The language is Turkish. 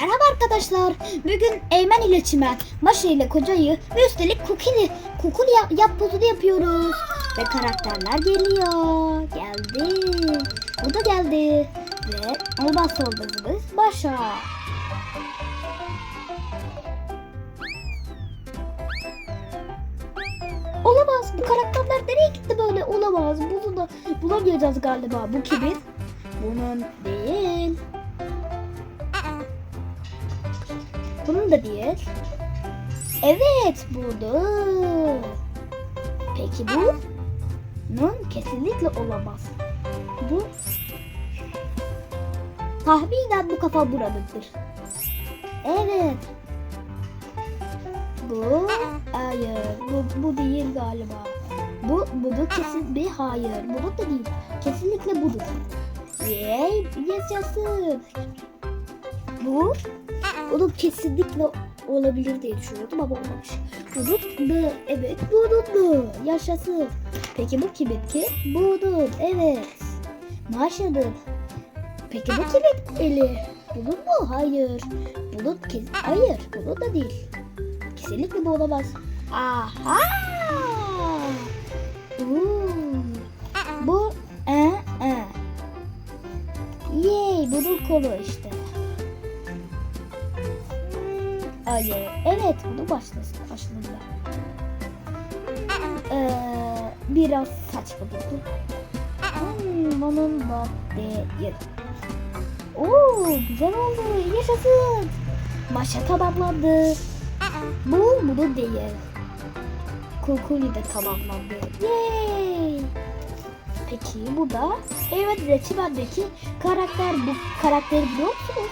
Merhaba arkadaşlar. Bugün Eymen ile Çimen, Maşa ile Kocayı ve üstelik Kukili, Kukuli yap, yap pozunu yapıyoruz. Ve karakterler geliyor. Geldi. Bu da geldi. Ve olmazsa olmazımız Başa. Olamaz. Bu karakterler nereye gitti böyle? Olamaz. Bunu da bulamayacağız galiba. Bu kimin? Bunun Bunun da değil. Evet budur. Peki bu? Nun kesinlikle olamaz. Bu tahminen bu kafa buranındır. Evet. Bu hayır. Bu, bu değil galiba. Bu bunu kesin bir hayır. Bu da değil. Kesinlikle budur. Yay, yaşasın. Bu onun kesinlikle olabilir diye düşünüyordum ama olmamış. Bunun mu? Evet bunun mu? Yaşasın. Peki bu kimin ki? Bunun. Evet. Maşa'nın. Peki bu kimin eli? Bunun mu? Hayır. Bunun kes Hayır. Bunun da değil. Kesinlikle bu olamaz. Aha! Bu e e. Yay, bunun kolu işte. Hayır. Evet bunu başlasın başladı. Ee, biraz saçma durdu. Hmm, onun da değil. Oo güzel oldu. Yaşasın. Maşa tamamlandı. Bu bunu değil. Kukuli de tamamlandı. Yay. Peki bu da evet Reçimen'deki karakter bu karakteri biliyor musunuz?